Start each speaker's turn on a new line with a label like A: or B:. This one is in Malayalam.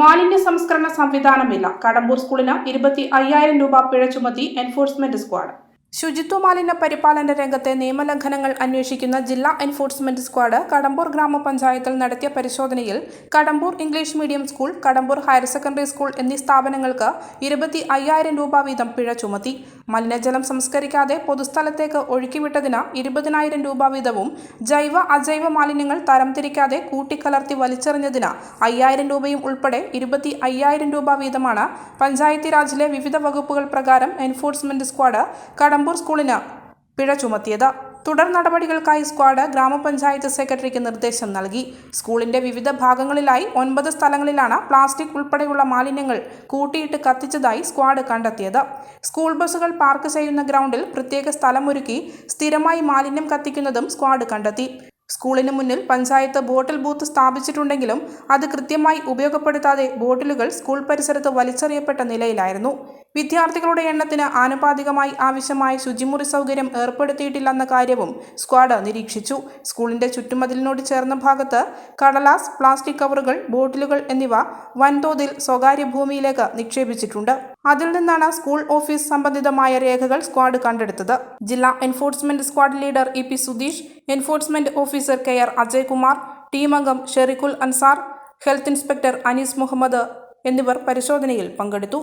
A: മാലിന്യ സംസ്കരണ സംവിധാനമില്ല. കടമ്പൂർ സ്കൂളിന് ഇരുപത്തി അയ്യായിരം രൂപ പിഴ ചുമത്തി എൻഫോഴ്സ്മെന്റ് സ്ക്വാഡ് ശുചിത്വ മാലിന്യ പരിപാലന രംഗത്തെ നിയമലംഘനങ്ങൾ അന്വേഷിക്കുന്ന ജില്ലാ എൻഫോഴ്സ്മെന്റ് സ്ക്വാഡ് കടമ്പൂർ ഗ്രാമപഞ്ചായത്തിൽ നടത്തിയ പരിശോധനയിൽ Kadambur English medium school Kadambur higher secondary school എന്നീ സ്ഥാപനങ്ങൾക്ക് ഇരുപത്തി അയ്യായിരം രൂപ വീതം പിഴ ചുമത്തി. മലിനജലം സംസ്കരിക്കാതെ പൊതുസ്ഥലത്തേക്ക് ഒഴുക്കിവിട്ടതിന് ഇരുപതിനായിരം രൂപ വീതവും ജൈവ അജൈവ മാലിന്യങ്ങൾ തരംതിരിക്കാതെ കൂട്ടിക്കലർത്തി വലിച്ചെറിഞ്ഞതിന് അയ്യായിരം രൂപയും ഉൾപ്പെടെ ഇരുപത്തി അയ്യായിരം രൂപ വീതമാണ് പഞ്ചായത്തി രാജിലെ വിവിധ വകുപ്പുകൾ പ്രകാരം എൻഫോഴ്സ്മെന്റ് സ്ക്വാഡ് കടമ്പൂർ സ്കൂളിന് പിഴ ചുമത്തിയത്. തുടർ നടപടികൾക്കായി സ്ക്വാഡ് ഗ്രാമപഞ്ചായത്ത് സെക്രട്ടറിക്ക് നിർദ്ദേശം നൽകി. സ്കൂളിന്റെ വിവിധ ഭാഗങ്ങളിലായി ഒൻപത് സ്ഥലങ്ങളിലാണ് പ്ലാസ്റ്റിക് ഉൾപ്പെടെയുള്ള മാലിന്യങ്ങൾ കൂട്ടിയിട്ട് കത്തിച്ചതായി സ്ക്വാഡ് കണ്ടെത്തിയത്. സ്കൂൾ ബസ്സുകൾ പാർക്ക് ചെയ്യുന്ന ഗ്രൗണ്ടിൽ പ്രത്യേക സ്ഥലമൊരുക്കി സ്ഥിരമായി മാലിന്യം കത്തിക്കുന്നതും സ്ക്വാഡ് കണ്ടെത്തി. സ്കൂളിന് മുന്നിൽ പഞ്ചായത്ത് ബോട്ടിൽ ബൂത്ത് സ്ഥാപിച്ചിട്ടുണ്ടെങ്കിലും അത് കൃത്യമായി ഉപയോഗപ്പെടുത്താതെ ബോട്ടിലുകൾ സ്കൂൾ പരിസരത്ത് വലിച്ചെറിയപ്പെട്ട നിലയിലായിരുന്നു. വിദ്യാർത്ഥികളുടെ എണ്ണത്തിന് ആനുപാതികമായി ആവശ്യമായ ശുചിമുറി സൗകര്യം ഏർപ്പെടുത്തിയിട്ടില്ലെന്ന കാര്യവും സ്ക്വാഡ് നിരീക്ഷിച്ചു. സ്കൂളിന്റെ ചുറ്റുമതിലിനോട് ചേർന്ന ഭാഗത്ത് കടലാസ് പ്ലാസ്റ്റിക് കവറുകൾ ബോട്ടിലുകൾ എന്നിവ വൻതോതിൽ സ്വകാര്യ ഭൂമിയിലേക്ക് നിക്ഷേപിച്ചിട്ടുണ്ട്. അതിൽ നിന്നാണ് സ്കൂൾ ഓഫീസ് സംബന്ധിതമായ രേഖകൾ സ്ക്വാഡ് കണ്ടെടുത്തത്. ജില്ലാ enforcement squad leader E P Sudheesh enforcement officer K R Ajaykumar team അംഗം ഷെറിഖുൽ അൻസാർ ഹെൽത്ത് ഇൻസ്പെക്ടർ അനീസ് മുഹമ്മദ് എന്നിവർ പരിശോധനയിൽ പങ്കെടുത്തു.